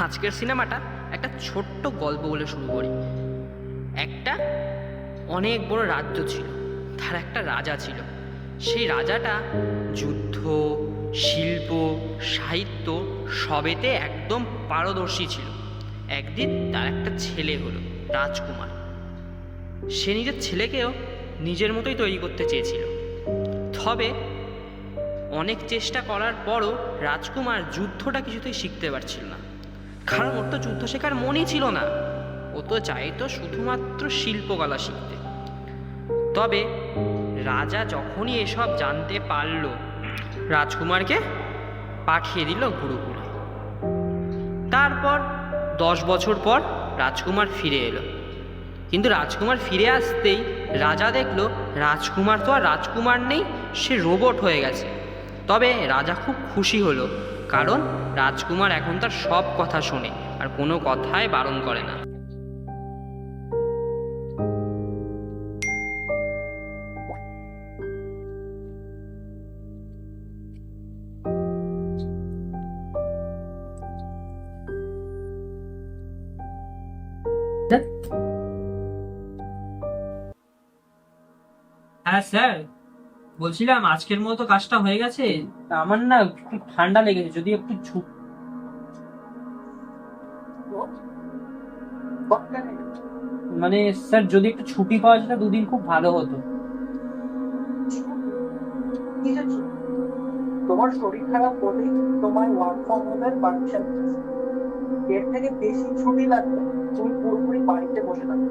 আজকের সিনেমাটা একটা ছোট্ট গল্প বলে শুরু করি। একটা অনেক বড় রাজ্য ছিল, তার একটা রাজা ছিল। সেই রাজাটা যুদ্ধ, শিল্প, সাহিত্য সবেতে একদম পারদর্শী ছিল। একদিন তার একটা ছেলে হলো, রাজকুমার। সে নিজের ছেলেকেও নিজের মতোই তৈরি করতে চেয়েছিল। তবে অনেক চেষ্টা করার পরও রাজকুমার যুদ্ধটা কিছুতেই শিখতে পারছিল না। কারণ ওর তো যুদ্ধ শেখার মনই ছিল না। ও তো চাইতো শুধুমাত্র শিল্পকলা শিখতে। তবে রাজা যখনই এসব জানতে পারল, রাজকুমারকে পাঠিয়ে দিল গুরুকুলে। তারপর দশ বছর পর রাজকুমার ফিরে এলো। কিন্তু রাজকুমার ফিরে আসতেই রাজা দেখল রাজকুমার তো আর রাজকুমার নেই, সে রোবট হয়ে গেছে। তবে রাজা খুব খুশি হলো। কারণ রাজকুমার এখন তার সব কথা শোনে আর কোনো কথাই বারণ করে না। হ্যাঁ স্যার। বলছিলাম আজকের মতো কাজটা হয়ে গেছে? আমার না খুব ঠান্ডা লেগেছে যদি একটু ছুট মানে স্যার যদি একটু ছুটি পাওয়া যেত দুদিন খুব ভালো হতো? তোমার শরীর খারাপ হলেই তোমার ওয়ার্ক ফ্রম হোমের পারমিশন এর থেকে বেশি ছুটি লাগবে তুমি পুরোপুরি বাড়িতে বসে থাকো।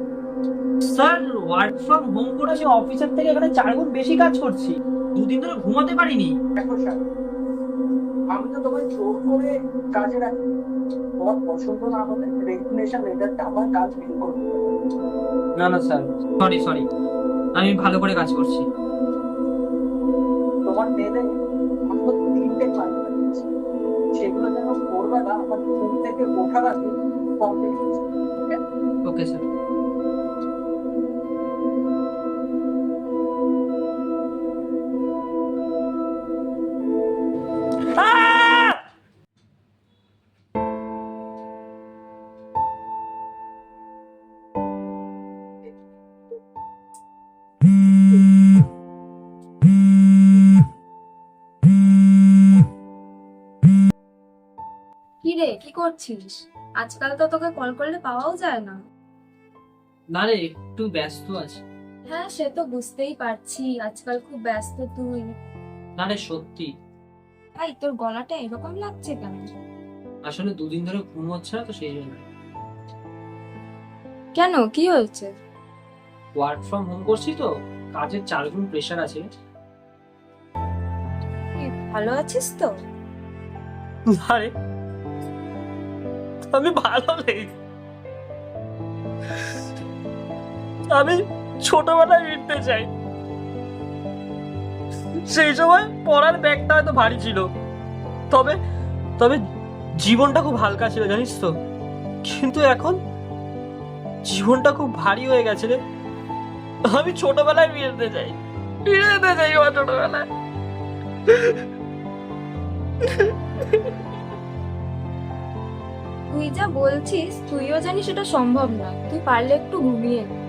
স্যার ওয়ার্ক ফ্রম হোম করে আমি অফিসের থেকে এখানে চার গুণ বেশি কাজ করছি। দুদিন ধরে ঘুমাতে পারিনি। দেখো স্যার আমি তো তোমায় জোর করে কাজে রাখি। তোমার পছন্দ না হলে রেজিগনেশন লেটারটা আমার কাজ বিল করবে না না স্যার সরি সরি আমি ভালো করে কাজ করছি। তোমার মেলে মাত্র তিনটে কাজ আছে সেগুলো যেন ভোরবেলা আমার ঘুম থেকে ওঠার আগে কমপ্লিট হচ্ছে ওকে স্যার কি রে কি করছিস? আজকাল তো তোকে কল করলে পাওয়াও যায় না। না রে একটু ব্যস্ত আছি। হ্যাঁ সে তো বুঝতেই পারছি আজকাল খুব ব্যস্ত তুই। না রে সত্যি। ভাই তোর গলাটা এরকম লাগছে কেন? আসলে দুদিন ধরে ঘুম হচ্ছে না তো সেই জন্য। কেন? কি হয়েছে? ওয়ার্ক ফ্রম হোম করছি তো কাজের চার গুণ প্রেশার আছে। ভালো আছিস তো? আরে আমি ভালো নেই। আমি ছোটবেলায় ফিরতে চাই। সেই সময় পড়ার ব্যাগটা হয়তো ভারী ছিল। তবে তবে জীবনটা খুব হালকা ছিল, জানিস তো? কিন্তু এখন জীবনটা খুব ভারী হয়ে গেছে রে। আমি ছোটবেলায় ফিরতে চাই। ফিরে যেতে চাই আমার ছোটবেলায়। তুই যা বলছিস তুইও জানিস এটা সম্ভব না তুই পারলে একটু ঘুমিয়ে নে।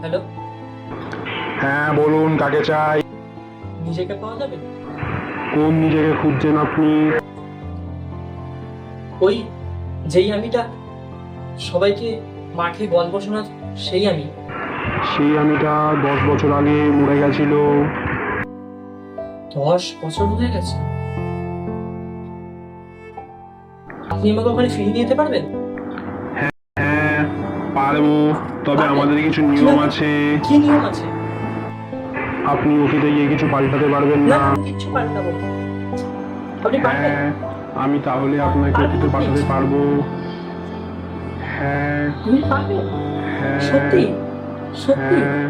হ্যালো? হ্যাঁ বলুন কাকে চাই? নিজেকে পাওয়া যাবে? কোন নিজেকে খুঁজছেন আপনি? ওই যেই আমিটা সবাইকে মাঠে গল্প শোনা সেই আমি। সেই আমিটা দশ বছর আগে মরে গেছিল। দশ বছর হয়ে গেছে? আপনি আমাকে ওখানে ফিরিয়ে যেতে পারবেন? পারব। তবে? আমাদের কিছু নিয়ম আছে। কি নিয়ম আছে? আপনি ওটিতে গিয়ে কিছু পাল্টাতে পারবেন না কিছু আমি পাল্টাবো আপনি হ্যাঁ আমি তাহলে আপনাকে ওটিতে পাঠাতে পারব। হ্যাঁ। হ্যাঁ। সত্যি? সত্যি? হ্যাঁ।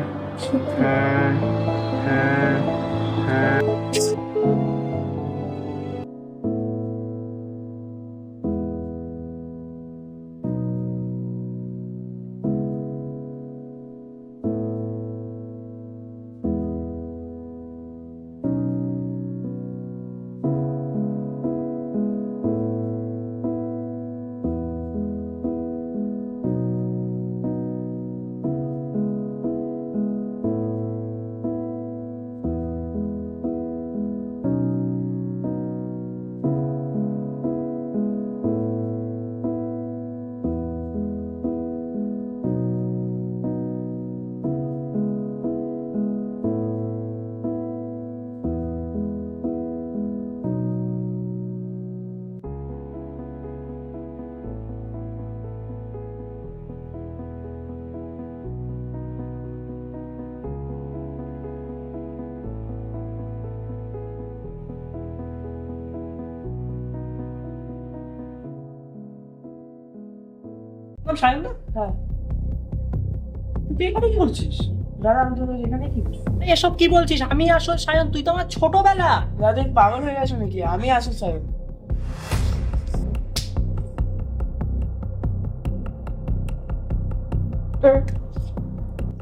হ্যাঁ হ্যাঁ। সায়ন না হ্যাঁ। তুই এখানে কি করছিস? দাদা আমি তোদের এখানে কি এসব কি বলছিস? আমি আসল সায়ন তুই তো আমার ছোটবেলা। দাদা পাগল হয়ে গেছো নাকি? আমি আসল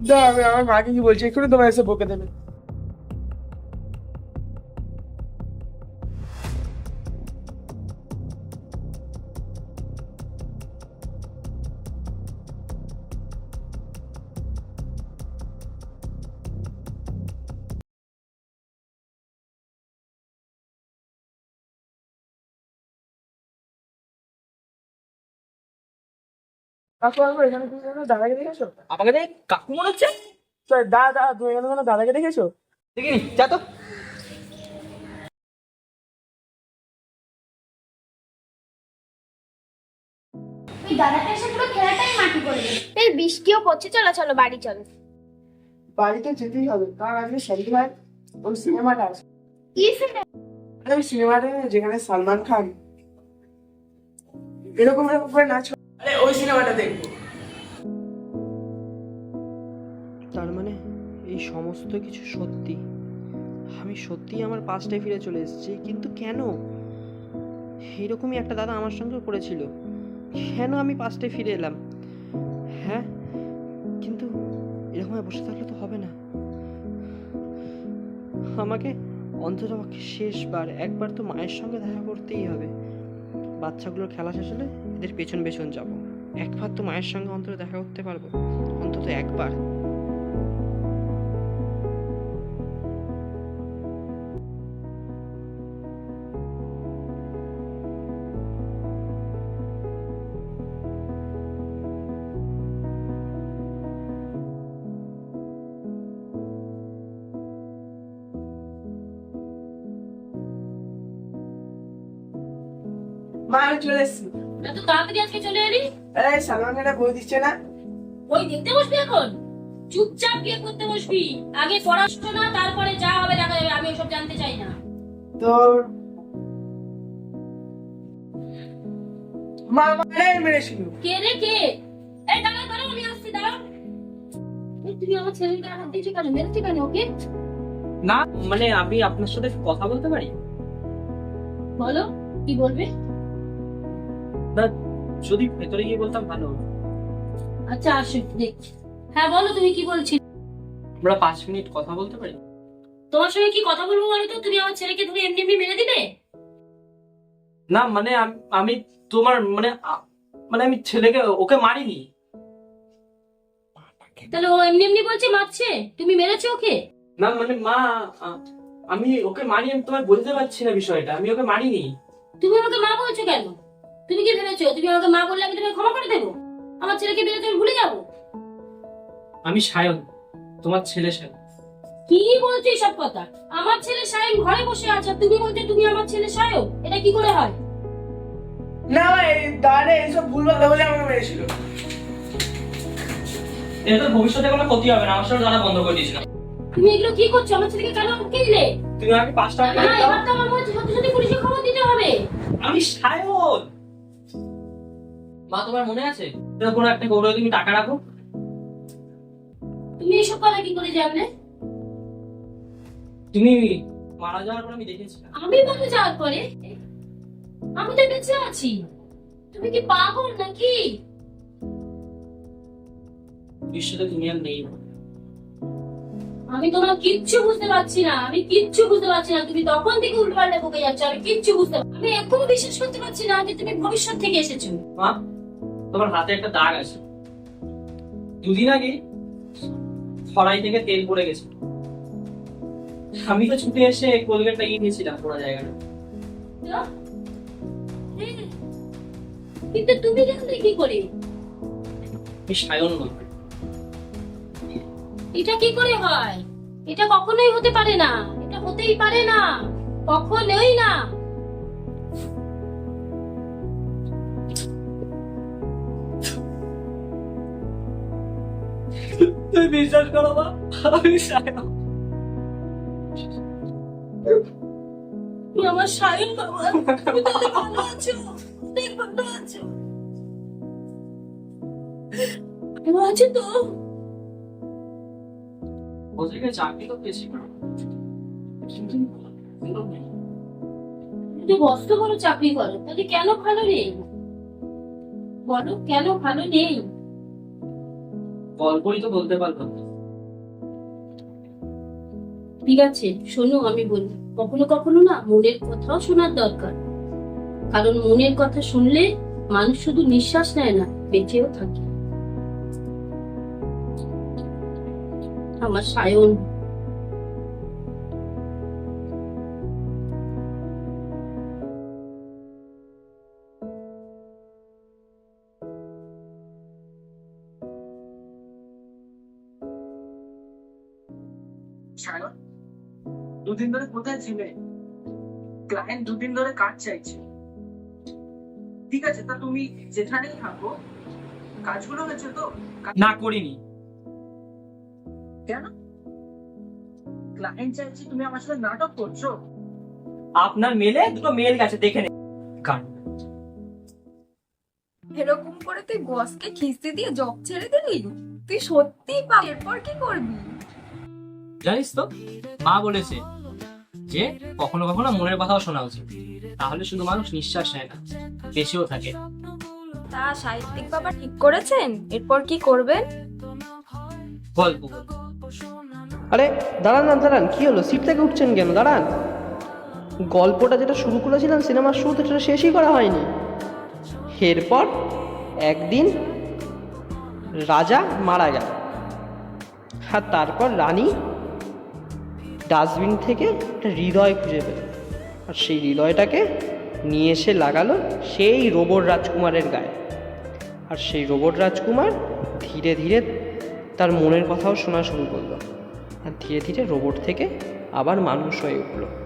দাদা আমি আমার মাকে কি বলছি? এক্ষুনি তোমার এসে বকে দেবে। কাকু কাকু এখানে তুমি কোনো দাদাকে দেখেছ? আমাকে দেখ কাকু মনে হচ্ছে? দাদা দাদা তুমি এখানে কোনো দাদাকে দেখেছ? দেখিনি যা তো। ওই দাদাটা এসে পুরো খেলাটাই মাটি করে এই বৃষ্টিও পড়ছে চলো চলো বাড়ি চলো। বাড়িতে যেতেই হবে কারণ আজকে শনিবার ওই সিনেমাটা আছে। কি মানে ওই সিনেমাটা যেখানে সালমান খান। এরকম এরকম করে নাচ আরে ওই সিনেমাটা তার মানে এই সমস্ত কিছু সত্যি? আমি সত্যিই আমার পাস্টে ফিরে চলে এসেছি, কিন্তু কেন? এইরকমই একটা দাদা আমার সঙ্গে করেছিল কেন আমি পাস্টে ফিরে এলাম? হ্যাঁ কিন্তু এরকম বসে থাকলে তো হবে না। আমাকে অন্তত শেষবার, একবার তো মায়ের সঙ্গে দেখা করতেই হবে। বাচ্চাগুলোর খেলা শেষ হলে এদের পেছন পেছন যাব। একবার তো মায়ের সঙ্গে অন্তত দেখা করতে পারব। অন্তত একবার। আমি চলে এসেছি। এত তাড়াতাড়ি আজকে চলে এলি? আরে সালমান বই দিচ্ছে না। ওই দেখতে বসবি এখন? চুপচাপ গিয়ে করতে বসবি। আগে পড়াশোনা তারপরে যা হবে দেখা যাবে। আমি ওসব জানতে চাই না। তোর মা মারাই মেরেছিল। কে রে কে? এই দাঁড়া দাঁড়া আমি আসছি দাঁড়া। তুমি আমার ছেলেকে হাত দিয়েছ কেন? মেরেছি কেন ওকে? না মানে আমি আপনার সাথে কথা বলতে পারি? বলো কি বলবে? যদি ভেতরে গিয়ে বলতাম ভালো হতো। আচ্ছা আসো দেখছি। হ্যাঁ বলো তুমি কি বলছি আমরা পাঁচ মিনিট কথা বলতে পারি? তোমার সঙ্গে কি কথা বলব বলো তো? তুমি আমার ছেলেকে ধরে এমনি এমনি মেরে দিবে? না মানে আম- আমি তোমার মানে আ- মানে আমি ছেলেকে ওকে মারিনি। তাহলে ও এমনি এমনি বলছে মারছে? তুমি মেরেছো ওকে? না মানে মা আ- আমি ওকে মানি আমি তোমায় বলতে পারছি না বিষয়টা আমি ওকে মানিনি তুমি আমাকে মা বলছো কেন? তুমি কি ভেবেছো? তুমি আমাকে মা বললে আমি তোমাকে ক্ষমা করে দেবো? আমার ছেলেকে বিয়ে তুমি ভুলে যাব? আমি সায়ন তোমার ছেলে সায়ন। কি বলছো সব কথা? আমার ছেলে সায়ন ঘরে বসে আছে তুমি বলছো তুমি আমার ছেলে সায়ন? এটা কি করে হয়? না এই দাঁড়ে এইসব ভুলভাল বলে আমাকে মেরেছিল। এটা তো ভবিষ্যতে কোনো ক্ষতি হবে না আমার সাথে জানা বন্ধ করে দিয়েছিলাম। তুমি এগুলো কি করছ? আমার ছেলেকে কেন আটকে দিলে তুমি আমাকে পাঁচ টাকা দাও। এবার তো আমার মনে হচ্ছে সত্যি মা তোমার মনে আছে? কোনো একটা গৌরবে তুমি টাকা রাখো? তুমি এসব কথা কি করে জানলে? তুমি মারা যাওয়ার পর আমি দেখেছিলাম আমি মারা যাওয়ার পরে? আমি তো বেঁচে আছি। তুমি কি পাগল নাকি? বিশ্বতে তুমি আর নেই। আমি তোমার কিচ্ছু বুঝতে পারছি না। আমি কিচ্ছু বুঝতে পারছি না। তুমি তখন থেকে উল্টোপাল্টা বকে যাচ্ছ। আমি কিচ্ছু বুঝতে। আমি এখনও বিশ্বাস করতে পারছি না যে তুমি ভবিষ্যৎ থেকে এসেছ। মা তোমার হাতে একটা দাগ আছে। দুদিন আগে ছড়াই থেকে তেল পড়ে গেছে। আমি তো ছুটে এসে কোলগেটটা ইয়ে দিয়েছিলাম পুরো জায়গাটা। হ্যাঁ। কিন্তু তুমি জানলে কি করে? আমি সায়ন নই এটা কি করে হয়? এটা কখনোই হতে পারে না। এটা হতেই পারে না। কখনোই না। তুমি বিশ্বাস করো মা আমি সায়ন। আমার সায়ন বাবা তুমি তাহলে ভালো আছো অনেক ভালো আছো। ভালো আছে তো। ওদেরকে চাকরি তো পেয়েছি কিন্তু বস্ত বড় চাকরি করো তাহলে কেন ভালো নেই? বলো কেন ভালো নেই? গল্পই তো বলতে পারব ঠিক আছে, শোনো, আমি বলি। কখনো কখনো না মনের কথাও শোনার দরকার। কারণ মনের কথা শুনলে মানুষ শুধু নিঃশ্বাস নেয় না, বেঁচেও থাকে। আমার সায়ন। সায়ন দুদিন ধরে কোথায় ছিলে? ক্লায়েন্ট দুদিন ধরে কাজ চাইছে। ঠিক আছে তা তুমি যেখানেই থাকো কাজগুলো হয়েছে তো? না করিনি। কেন? ক্লায়েন্ট চাইছে তুমি আমার সাথে নাটক করছ? আপনার মেলে দুটো মেল গেছে দেখে নে। এরকম করে তুই বসকে খিস্তি দিয়ে জব ছেড়ে দিলি? তুই সত্যি পা এরপর কি করবি? জানিস তো? মা বলেছে যে কখনো কখনো মনের কথাও শোনা উচিত। তাহলে শুধু মানুষ নিঃশ্বাস নেয় না বেঁচেও থাকে। তা সাহিত্যিক বাবা ঠিক করেছেন? এরপর কি করবেন? গল্প। আরে দাঁড়ান না দাঁড়ান কি হলো? সিট থেকে উঠছেন কেন? দাঁড়ান। গল্পটা যেটা শুরু করেছিলাম সিনেমার শুরুতে সেটা শেষই করা হয়নি। এরপর একদিন রাজা মারা গেল। আর তারপর রানী ডাস্টবিন থেকে একটা হৃদয় খুঁজে পেল। আর সেই হৃদয়টাকে নিয়ে এসে লাগালো সেই রোবট রাজকুমারের গায়ে। আর সেই রোবট রাজকুমার ধীরে ধীরে তার মনের কথাও শোনা শুরু করল। আর ধীরে ধীরে রোবট থেকে আবার মানুষ হয়ে উঠল।